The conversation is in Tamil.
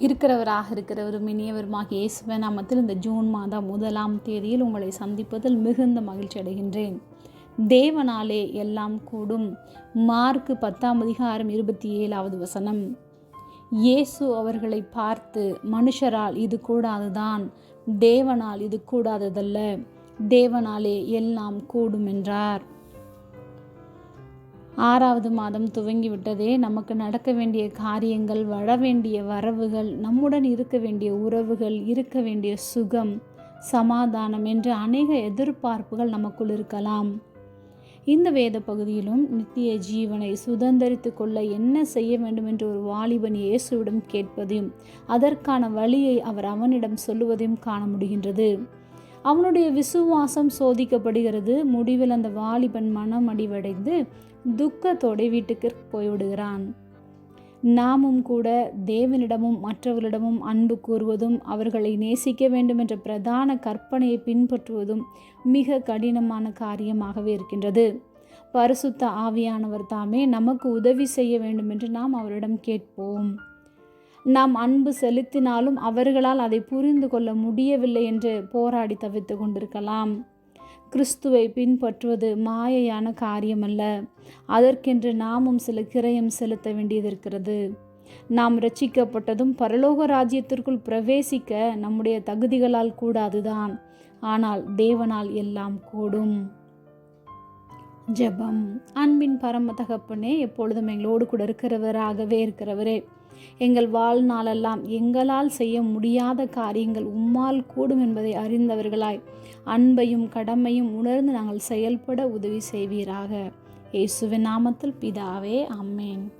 இருக்கிறவராக இருக்கிறவரும் இனியவருமாக இயேசுவ நாமத்தில் இந்த ஜூன் மாதம் முதலாம் தேதியில் உங்களை சந்திப்பதில் மிகுந்த மகிழ்ச்சி அடைகின்றேன். தேவனாலே எல்லாம் கூடும். மார்க்கு பத்தாம் அதிகாரம் இருபத்தி ஏழாவது வசனம். இயேசு அவர்களை பார்த்து மனுஷரால் இது கூடாதுதான். தேவனால் இது கூடாததல்ல. தேவனாலே எல்லாம் கூடும் என்றார். ஆறாவது மாதம் துவங்கிவிட்டதே. நமக்கு நடக்க வேண்டிய காரியங்கள் வர வேண்டிய வரவுகள் நம்முடன் இருக்க வேண்டிய உறவுகள் இருக்க வேண்டிய சுகம் சமாதானம் என்று அநேக எதிர்பார்ப்புகள் நமக்குள் இருக்கலாம். இந்த வேத பகுதியிலும் நித்திய ஜீவனை சுதந்திரித்து கொள்ள என்ன செய்ய வேண்டும் என்று ஒரு வாலிபன் இயேசுவிடம் கேட்பதையும் அதற்கான வழியை அவர் அவனிடம் சொல்லுவதையும் காண முடிகின்றது. அவனுடைய விசுவாசம் சோதிக்கப்படுகிறது. முடிவில் அந்த வாலிபன் மனம் அடிவடைந்து துக்கத்தோட வீட்டுக்கு போய்விடுகிறான். நாமும் கூட தேவனிடமும் மற்றவர்களிடமும் அன்பு கூறுவதும் அவர்களை நேசிக்க வேண்டும் என்ற பிரதான கற்பனையை பின்பற்றுவதும் மிக கடினமான காரியமாகவே இருக்கின்றது. பரிசுத்த ஆவியானவர் தாமே நமக்கு உதவி செய்ய வேண்டும் என்று நாம் அவரிடம் கேட்போம். நாம் அன்பு செலுத்தினாலும் அவர்களால் அதை புரிந்து கொள்ள முடியவில்லை என்று போராடி தவித்து கொண்டிருக்கலாம். கிறிஸ்துவை பின்பற்றுவது மாயையான காரியமல்ல. அதற்கென்று நாமும் சில கிரயம் செலுத்த வேண்டியது இருக்கிறது. நாம் ரட்சிக்கப்பட்டதும் பரலோக ராஜ்யத்திற்குள் பிரவேசிக்க நம்முடைய தகுதிகளால் கூடாதுதான் ஆனால் தேவனால் எல்லாம் கூடும். ஜெபம். அன்பின் பரம தகப்பனே எப்பொழுதும் எங்களோடு கூட இருக்கிறவராகவே இருக்கிறவரே எங்கள் வாழ்நாளெல்லாம் எங்களால் செய்ய முடியாத காரியங்கள் உம்மால் கூடும் என்பதை அறிந்தவர்களாய் அன்பையும் கடமையும் உணர்ந்து நாங்கள் செயல்பட உதவி செய்வீராக. இயேசுவின் நாமத்தில் பிதாவே அம்மேன்